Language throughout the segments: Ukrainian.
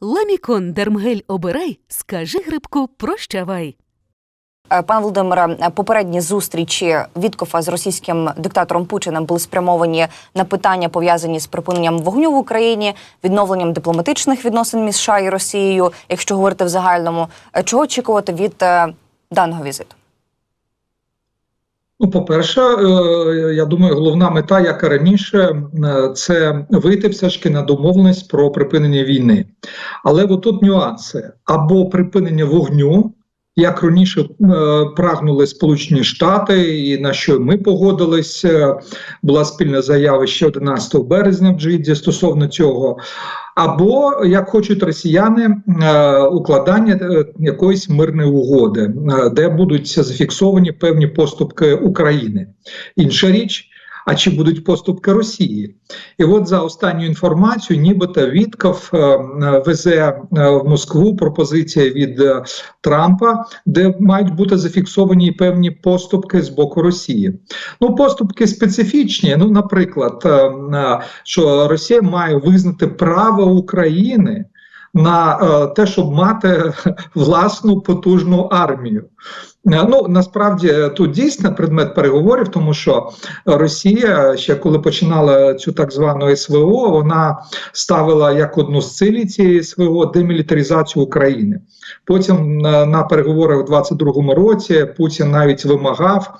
Ламікон Дермгель обирай, скажи грибку прощавай. Е, Пане Володимире, попередні зустрічі Віткофа з російським диктатором Путіним були спрямовані на питання пов'язані з припиненням вогню в Україні, відновленням дипломатичних відносин між США і Росією, якщо говорити в загальному. Е, Чого очікувати від е, даного візиту? Ну, по-перше, е, я думаю, головна мета, як і раніше, е, це вийти все ж таки на домовленість про припинення війни. Але тут нюанси: або припинення вогню, як раніше е, прагнули Сполучені Штати, і на що ми погодились. Була спільна заява ще 11 березня в Джиді стосовно цього. Або як хочуть росіяни е, укладання е, якоїсь мирної угоди, е, де будуть зафіксовані певні поступки України. Інша річ. А чи будуть поступки Росії? І от за останню інформацію, нібито Вітков е, е, везе е, в Москву пропозиція від Трампа, де мають бути зафіксовані певні поступки з боку Росії. Ну, поступки специфічні. Ну, наприклад, що Росія має визнати право України. На е, те, щоб мати власну потужну армію, Е, ну насправді тут дійсно предмет переговорів, тому що Росія ще коли починала цю так звану СВО, вона ставила як одну з цілі цієї СВО демілітаризацію України. Потім на, на переговорах у 22-му році Путін навіть вимагав.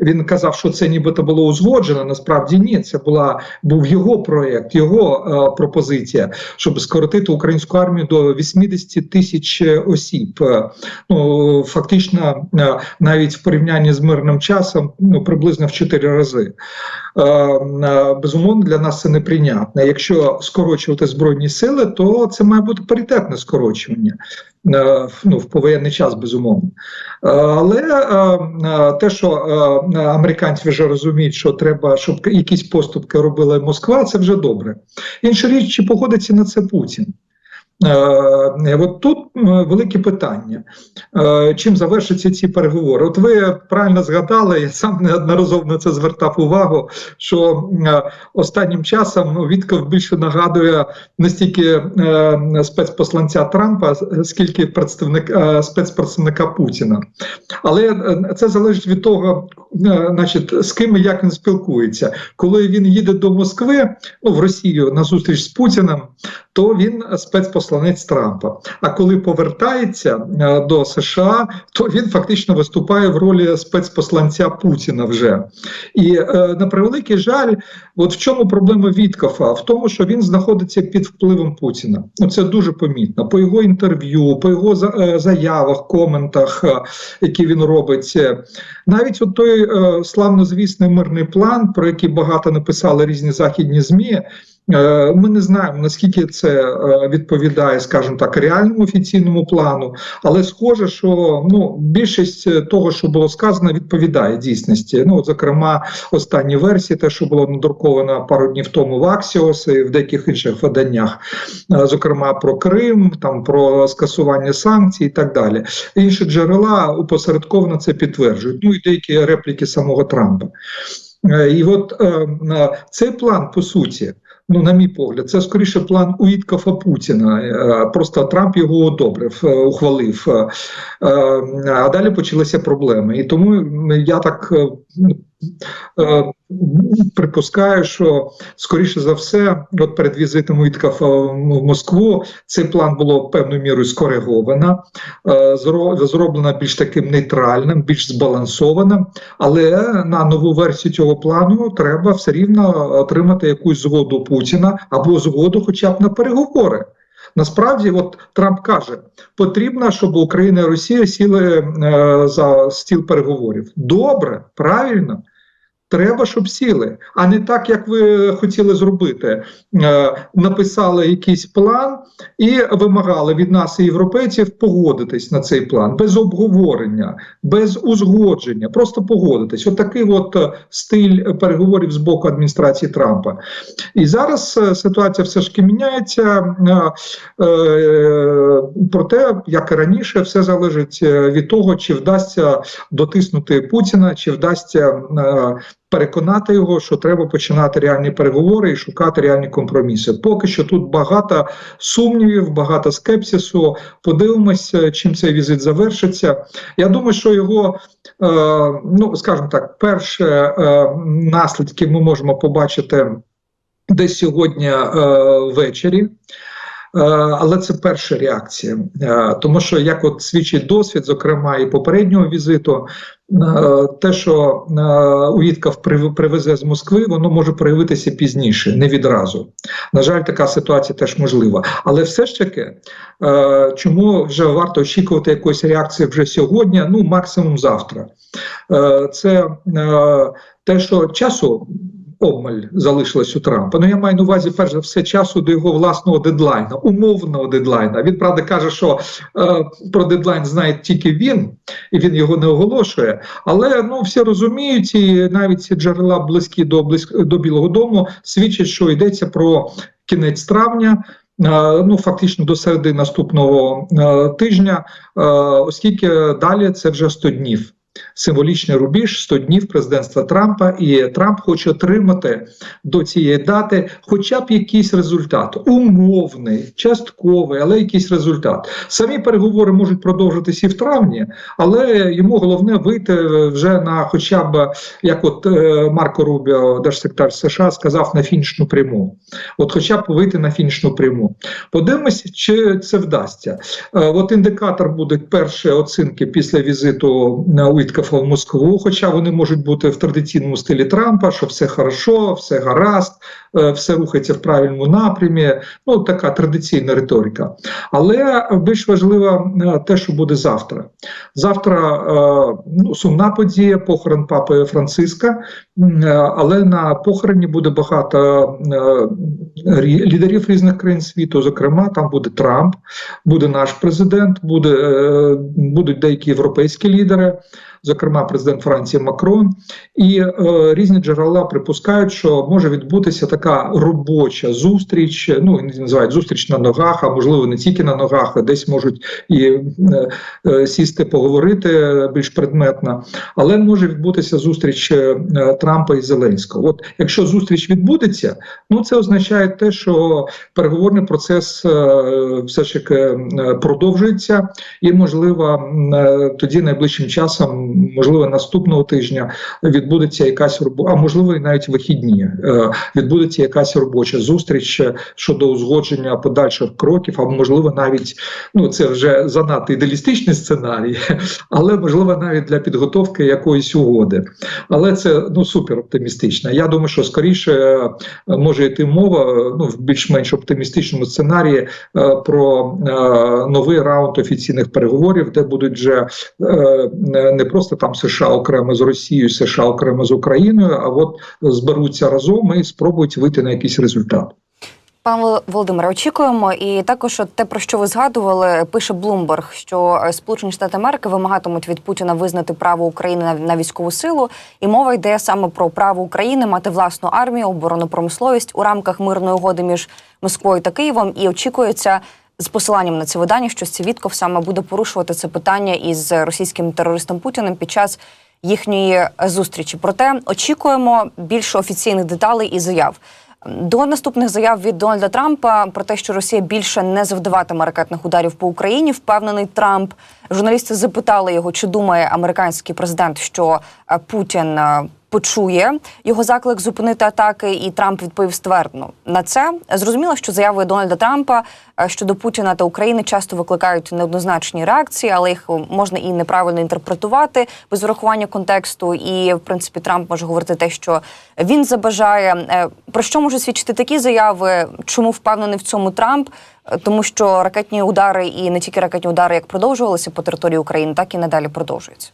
Він казав, що це нібито було узгоджено. Насправді ні, це була був його проєкт, його е, пропозиція, щоб скоротити українську армію до 80 тисяч осіб. Е, Ну фактично, е, навіть в порівнянні з мирним часом, ну приблизно в 4 рази. Е, е, Безумовно, для нас це неприйнятно. Якщо скорочувати збройні сили, то це має бути паритетне скорочування. Е, Ну, в повоєнний час, безумовно. Е, Але е, те, що американці вже розуміють, що треба, щоб якісь поступки робила Москва, це вже добре. Інша річ, чи погодиться на це Путін? Е, От тут велике питання. Е, Чим завершаться ці переговори? От ви правильно згадали, я сам неодноразово на це звертав увагу, що е, останнім часом ну, Вітков більше нагадує не стільки спецпосланця Трампа, скільки представник, е, спецпредставника Путіна. Але це залежить від того, значить, з ким і як він спілкується. Коли він їде до Москви, ну в Росію на зустріч з Путіним, то він спецпосланець Трампа. А коли повертається е, до США, то він фактично виступає в ролі спецпосланця Путіна вже. І е, на превеликий жаль, от в чому проблема Віткофа? В тому, що він знаходиться під впливом Путіна. Ну, Це дуже помітно. По його інтерв'ю, по його е, заявах, коментах, які він робить. Навіть от той славнозвісний мирний план, про який багато написали різні західні ЗМІ. Е, Ми не знаємо наскільки це е, відповідає, скажімо так, реальному офіційному плану, але схоже, що ну більшість е, того, що було сказано, відповідає дійсності. Ну, зокрема, останні версії, те, що було надруковано пару днів тому в Аксіос і в деяких інших виданнях, зокрема про Крим, там про скасування санкцій і так далі. Інші джерела опосередковано це підтверджують. Ну і деякі репліки самого Трампа. І от цей план, по суті, ну, на мій погляд, це скоріше план Уіткафа Путіна. Е, Просто Трамп його одобрив, е, ухвалив. Е, А далі почалися проблеми. І тому я так. Е, е, Припускаю, що скоріше за все, от перед візитом Уіткафа в Москву цей план було певною мірою скориговано, е, зроблено більш таким нейтральним, більш збалансованим. Але на нову версію цього плану треба все рівно отримати якусь згоду Путіна або згоду, хоча б на переговори. Насправді, от Трамп каже, потрібно, щоб Україна і Росія сіли е, за стіл переговорів. Добре, правильно. Треба, щоб сіли, а не так, як ви хотіли зробити. Е, написали якийсь план і вимагали від нас, і європейців, погодитись на цей план без обговорення, без узгодження, просто погодитись. От такий от е, стиль переговорів з боку адміністрації Трампа. І зараз е, ситуація все ж таки міняється. Е, е, проте, як і раніше, все залежить від того, чи вдасться дотиснути Путіна, чи вдасться. Переконати його, що треба починати реальні переговори і шукати реальні компроміси. Поки що тут багато сумнівів, багато скепсису. Подивимося, чим цей візит завершиться. Я думаю, що його, е, ну скажімо так, перші е, наслідки ми можемо побачити десь сьогодні е, ввечері. Е, Але це перша реакція, Е, тому що як от свідчить досвід, зокрема і попереднього візиту, е, те, що Увіткав привезе з Москви, воно може проявитися пізніше, не відразу. На жаль, така ситуація теж можлива. Але все ж таки, чому вже варто очікувати якоїсь реакції вже сьогодні, ну максимум завтра. Це те, що часу обмаль залишилось у Трампа. Ну я маю на увазі перш за все часу до його власного дедлайна, умовного дедлайна. Він правда каже, що е, про дедлайн знає тільки він, і він його не оголошує. Але ну всі розуміють, і навіть ці джерела близькі до близь- до Білого Дому свідчать, що йдеться про кінець травня. е, Ну, фактично до середи наступного е, тижня, е, оскільки далі це вже 100 днів символічний рубіж 100 днів президентства Трампа, і Трамп хоче отримати до цієї дати хоча б якийсь результат, умовний, частковий, але якийсь результат. Самі переговори можуть продовжитися і в травні, але йому головне вийти вже на хоча б як от е, Марко Рубіо, держсекретар США, сказав на фінішну пряму. От, хоча б вийти на фінішну пряму. Подивимося, чи це вдасться. Е, От індикатор буде перші оцінки після візиту Уіткафа в Москву, хоча вони можуть бути в традиційному стилі Трампа, що все хорошо, все гаразд, все рухається в правильному напрямі. Ну така традиційна риторика. Але більш важливо е, те, що буде завтра. Завтра е, ну, сумна подія, похорон папи Франциска, е, але на похороні буде багато е, лідерів різних країн світу. Зокрема, там буде Трамп, буде наш президент, буде, е, будуть деякі європейські лідери, зокрема президент Франції Макрон, і е, різні джерела припускають, що може відбутися така робоча зустріч. Ну називають зустріч на ногах, а можливо не тільки на ногах, а десь можуть і е, е, сісти поговорити більш предметно. Але може відбутися зустріч е, Трампа і Зеленського. От якщо зустріч відбудеться, ну це означає те, що переговорний процес е, все ж таки е, продовжується, і можливо е, тоді найближчим часом, можливо, наступного тижня відбудеться якась робо- а можливо, і навіть вихідні. е, Відбудеться якась робоча зустріч е, щодо узгодження подальших кроків, а можливо, навіть ну це вже занадто ідеалістичний сценарій, але можливо навіть для підготовки якоїсь угоди. Але це ну супер оптимістично. Я думаю, що скоріше е, може йти мова е, ну в більш-менш оптимістичному сценарії про новий раунд офіційних переговорів, де будуть вже не просто там США окремо з Росією, США окремо з Україною, а от зберуться разом і спробують вийти на якийсь результат. Пане Володимире, очікуємо, і також те, про що ви згадували, пише Блумберг, що е, Сполучені Штати Америки вимагатимуть від Путіна визнати право України на, військову силу, і мова йде саме про право України мати власну армію, оборонну промисловість у рамках мирної угоди між Москвою та Києвом. І очікується з посиланням на це видання, що Сівітков саме буде порушувати це питання із російським терористом Путіним під час їхньої зустрічі. Проте очікуємо більше офіційних деталей і заяв. До наступних заяв від Дональда Трампа про те, що Росія більше не завдаватиме ракетних ударів по Україні, впевнений Трамп. Журналісти запитали його, чи думає американський президент, що Путін е, почує його заклик зупинити атаки, і Трамп відповів ствердно на це. Зрозуміло, що заяви Дональда Трампа е, щодо Путіна та України часто викликають неоднозначні реакції, але їх можна і неправильно інтерпретувати без врахування контексту. І в принципі Трамп може говорити те, що він забажає. Е, Про що можуть свідчити такі заяви? Чому впевнений в цьому Трамп? Е, Тому що ракетні удари і не тільки ракетні удари, як продовжувалися по території України, так і надалі продовжуються.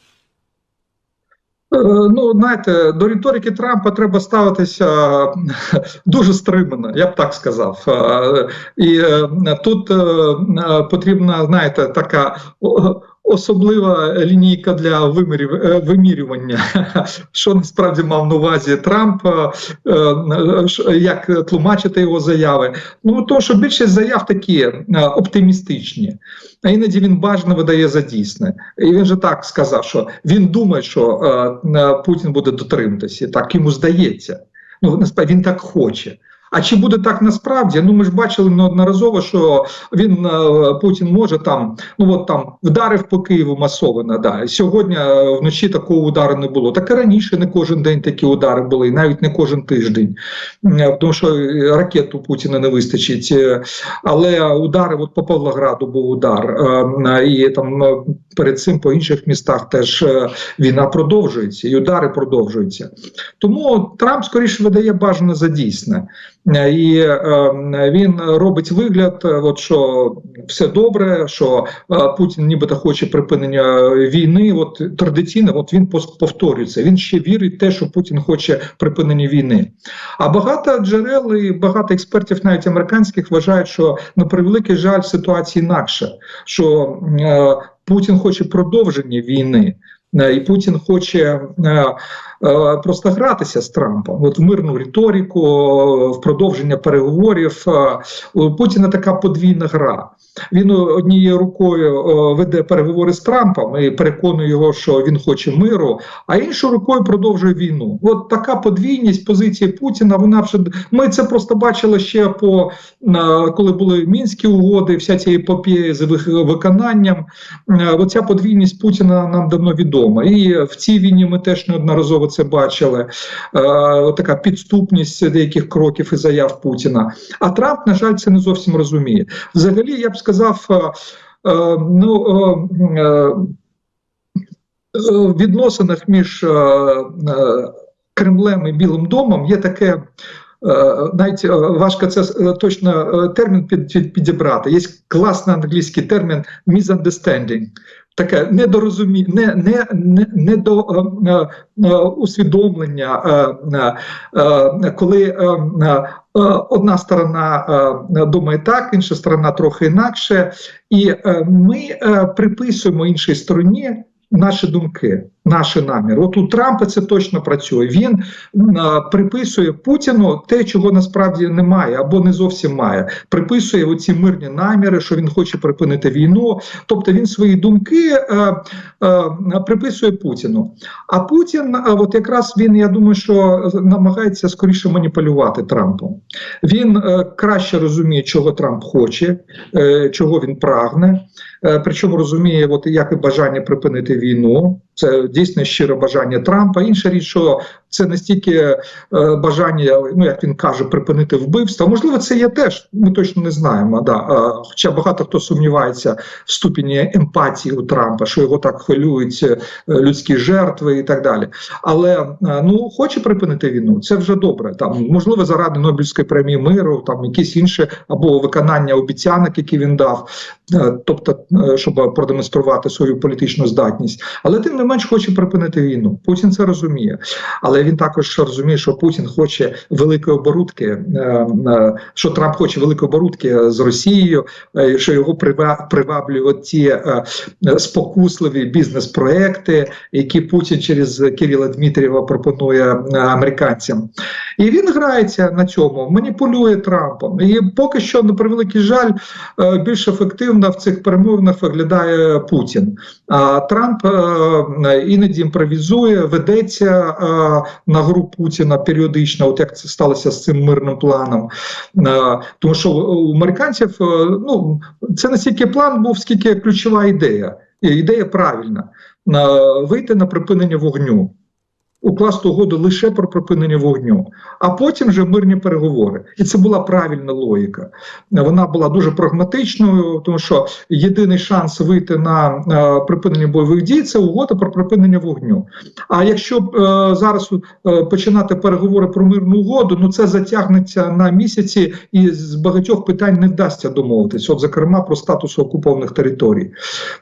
Е, Ну, знаєте, до риторики Трампа треба ставитися дуже стримано, я б так сказав. Е, І е, тут е, е, потрібна, знаєте, така особлива лінійка для вимірів, е, вимірювання, що насправді мав на увазі Трамп, е, е, як тлумачити його заяви. Ну то, що більшість заяв такі оптимістичні, а іноді він бажано видає за дійсне. І він же так сказав, що він думає, що Путін буде дотримуватися. Так йому здається. Ну насправді він так хоче. А чи буде так насправді? Ну ми ж бачили неодноразово, що він е, Путін може там, ну от там вдарив по Києву масово. Да. Сьогодні е, вночі такого удару не було. Так і раніше не кожен день такі удари були, і навіть не кожен тиждень. Е, Тому що е, ракет у Путіна не вистачить. Але удари, от по Павлограду був удар, і там перед цим по інших містах теж війна продовжується, і удари продовжуються. Тому Трамп скоріше видає бажане за дійсне. І е, він робить вигляд, е, от що все добре, що е, Путін нібито хоче припинення війни. От традиційно, от він повторюється. Він ще вірить в те, що Путін хоче припинення війни. А багато джерел і багато експертів, навіть американських, вважають, що на превеликий жаль ситуація інакша, що Путін хоче продовження війни. І Путін хоче просто гратися з Трампом, от в мирну риторику, е, в продовження переговорів. Е, У Путіна така подвійна гра. Він однією рукою е, веде переговори з Трампом і переконує його, що він хоче миру, а іншою рукою продовжує війну. От така подвійність позиції Путіна. Вона вже ми це просто бачили ще по е, коли були мінські угоди, вся ця епопея з виконанням. Е, Оця подвійність Путіна нам давно відома. І в цій війні ми теж неодноразово це бачили. Е, Така підступність деяких кроків і заяв Путіна. А Трамп, на жаль, це не зовсім розуміє. Взагалі, я б сказав, е, е, ну. в відносинах між Кремлем і Білим домом є таке. Навіть важко це точно термін під, під- підібрати. Є класний англійський термін misunderstanding. Таке недорозумі... не, не, не, не до е, е, е, усвідомлення, е, е, е, коли е, е, одна сторона думає так, інша сторона трохи інакше, і ми приписуємо іншій стороні наші думки, наші наміри. От у Трампа це точно працює. Він м, е, приписує Путіну те, чого насправді немає або не зовсім має. Приписує оці мирні наміри, що він хоче припинити війну. Тобто він свої думки е, е, приписує Путіну. А Путін, е, от якраз він, я думаю, що намагається скоріше маніпулювати Трампом. Він е, краще розуміє, чого Трамп хоче, е, чого він прагне. Причому розуміє, от як і бажання припинити війну. Це дійсно щире бажання Трампа. Інша річ, що це не стільки е, бажання, ну як він каже, припинити вбивство. Можливо, це є теж. Ми точно не знаємо. Да. Хоча багато хто сумнівається в ступені емпатії у Трампа, що його так хвилюють е, людські жертви і так далі. Але е, ну хоче припинити війну. Це вже добре. Там можливо заради Нобелівської премії миру, там якісь інші або виконання обіцянок, які він дав, тобто, е, щоб продемонструвати свою політичну здатність. Але тим не менш хоче припинити війну. Путін це розуміє, але він також розуміє, що Путін хоче великої оборудки, е, е, що Трамп хоче великої оборудки з Росією, е, що його прива- приваблюють е, е, спокусливі бізнес-проекти, які Путін через Кирила Дмитрієва пропонує е, американцям. І він грається на цьому, маніпулює Трампом. І поки що, на превеликий жаль, е, більш ефективно в цих перемовинах виглядає Путін. А Трамп е, іноді імпровізує, ведеться е, на гру Путіна періодично, от як це сталося з цим мирним планом. Е, Тому що у американців е, ну, це не стільки план був, скільки ключова ідея. Ідея правильна: Е, вийти на припинення вогню. Укласти угоду лише про припинення вогню, а потім вже мирні переговори. І це була правильна логіка. Вона була дуже прагматичною, тому що єдиний шанс вийти на е, припинення бойових дій це угода про припинення вогню. А якщо е, зараз е, починати переговори про мирну угоду, ну це затягнеться на місяці, і з багатьох питань не вдасться домовитися. От, зокрема, про статус окупованих територій.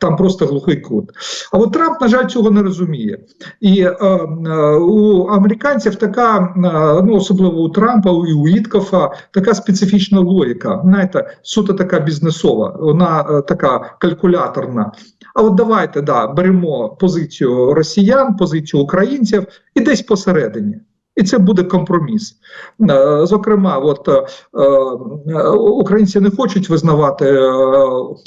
Там просто глухий кут. А от Трамп, на жаль, цього не розуміє. І е, е, у американців така, е, ну особливо у Трампа і у Іткофа, така специфічна логіка. Знаєте, суто така бізнесова, вона е, така калькуляторна. А от давайте да, беремо позицію росіян, позицію українців і десь посередині. І це буде компроміс. Е, Зокрема, от е, е, українці не хочуть визнавати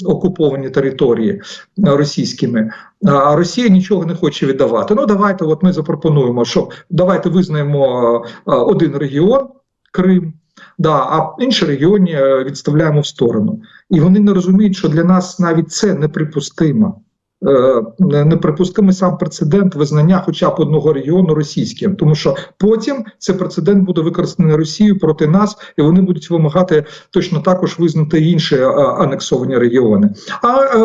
окуповані території російськими, а Росія нічого не хоче віддавати. Ну давайте, от ми запропонуємо, що давайте визнаємо один регіон Крим. Да, а інші регіони відставляємо в сторону. І вони не розуміють, що для нас навіть це неприпустимо. Е, Неприпустимий сам прецедент визнання хоча б одного регіону російським, тому що потім цей прецедент буде використаний Росією проти нас, і вони будуть вимагати точно також визнати інші е, анексовані регіони. А е,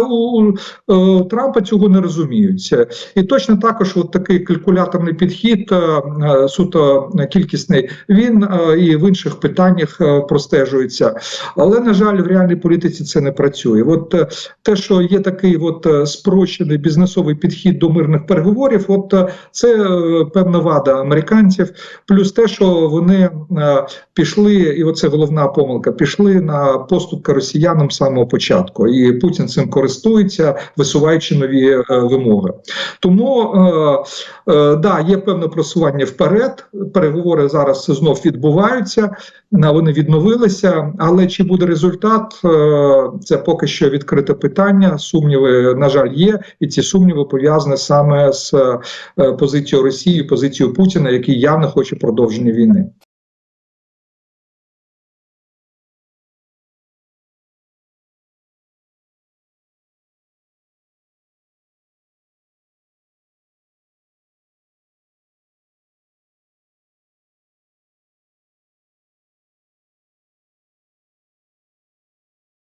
у Трампа цього не розуміють. І точно також от такий калькуляторний підхід, суто кількісний, він і в інших питаннях простежується. Але на жаль, в реальній політиці це не працює. От те, що є такий от е, спрощений бізнесовий підхід до мирних переговорів, от е, це е, певна вада американців, плюс те, що вони е, пішли, і оце головна помилка, пішли на поступки росіянам з самого початку, і Путін цим користується, висуваючи нові вимоги. Тому да, є певне просування вперед. Переговори зараз знов відбуваються, вони відновилися. Але чи буде результат, це поки що відкрите питання. Сумніви, на жаль, є, і ці сумніви пов'язані саме з е, позицією Росії, позицією Путіна, який явно хоче продовження війни.